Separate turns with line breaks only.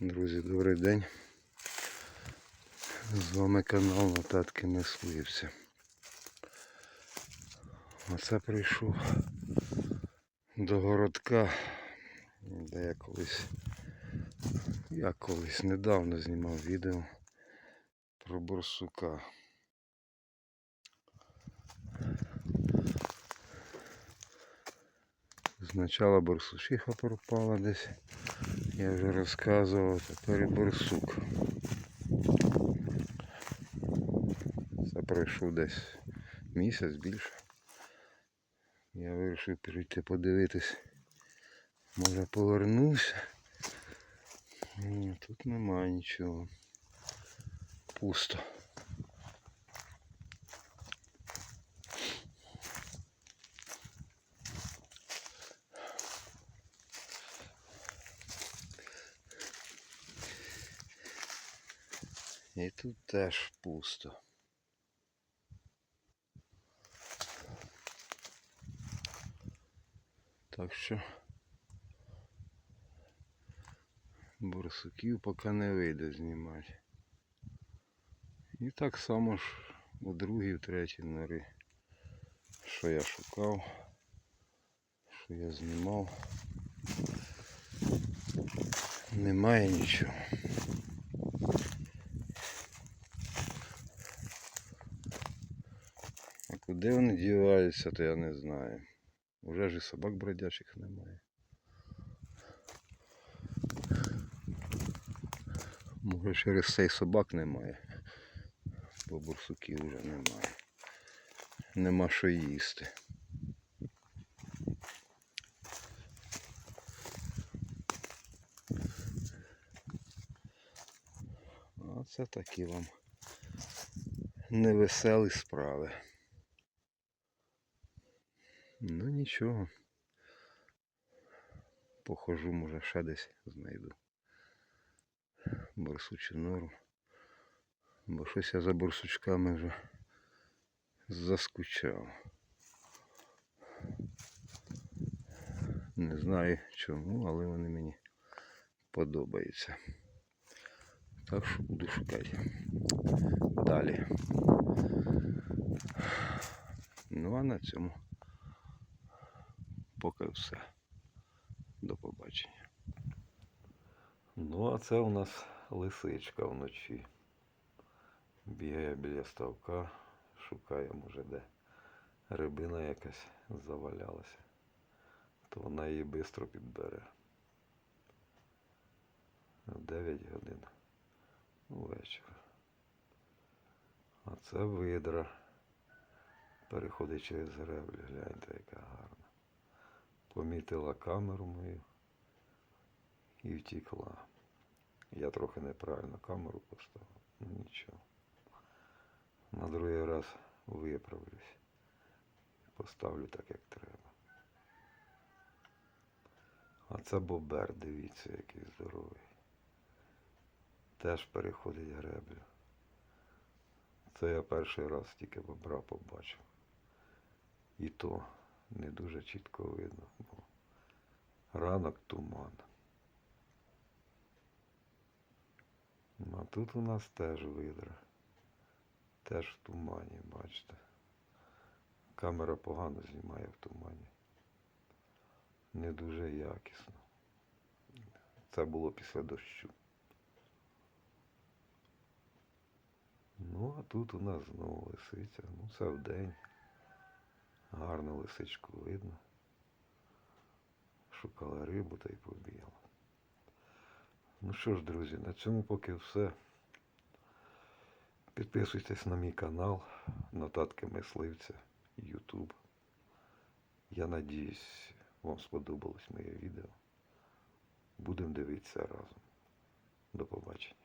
Друзі, добрий день. З вами канал Нотатки Мисливця. Оце прийшов до городка, де я колись, я колись недавно знімав відео про борсука. Спочатку борсучиха пропала десь. Я вже розказував, тепер борсук. Це пройшов десь місяць більше. Я вирішив прийти подивитись. Може повернувся. Тут немає нічого. Пусто. І тут теж пусто. Так що борсуків поки не вийде знімати. І так само ж у другій, в третій нори, що я шукав, що я знімав. Немає нічого. Куди вони діваються, то я не знаю. Уже ж і собак бродячих немає. Може через цей собак немає, бо бурсуків вже немає. Нема що їсти. А це такі вам невеселі справи. Ну нічого. Похожу, може, ще десь знайду. Борсучу нору. Бо щось я за борсучками вже заскучав. Не знаю чому, але вони мені подобаються. Так що буду шукати. Далі. Ну а на цьому поки все. До побачення. Ну, а це у нас лисичка вночі. Бігає біля ставка, шукає, може, де рибина якась завалялася, то вона її швидко підбере. 9 годин вечора. А це видра. Переходить через греблю, гляньте, яка гарна помітила камеру мою і втікла. Я трохи неправильно камеру поставив. Ну нічого. На другий раз виправлюсь. Поставлю так, як треба. А це бобер, дивіться, який здоровий. Теж переходить греблю. Це я перший раз тільки бобра побачив. І то не дуже чітко видно, бо ранок туман. А тут у нас теж видра. Теж в тумані, бачите. Камера погано знімає в тумані. Не дуже якісно. Це було після дощу. Ну, а тут у нас знову лисиця. Ну, це вдень. Гарну лисичку видно. Шукала рибу та й побігла. Ну що ж, друзі, на цьому поки все. Підписуйтесь на мій канал, нотатки мисливця, YouTube. Я надіюсь, вам сподобалось моє відео. Будемо дивитися разом. До побачення.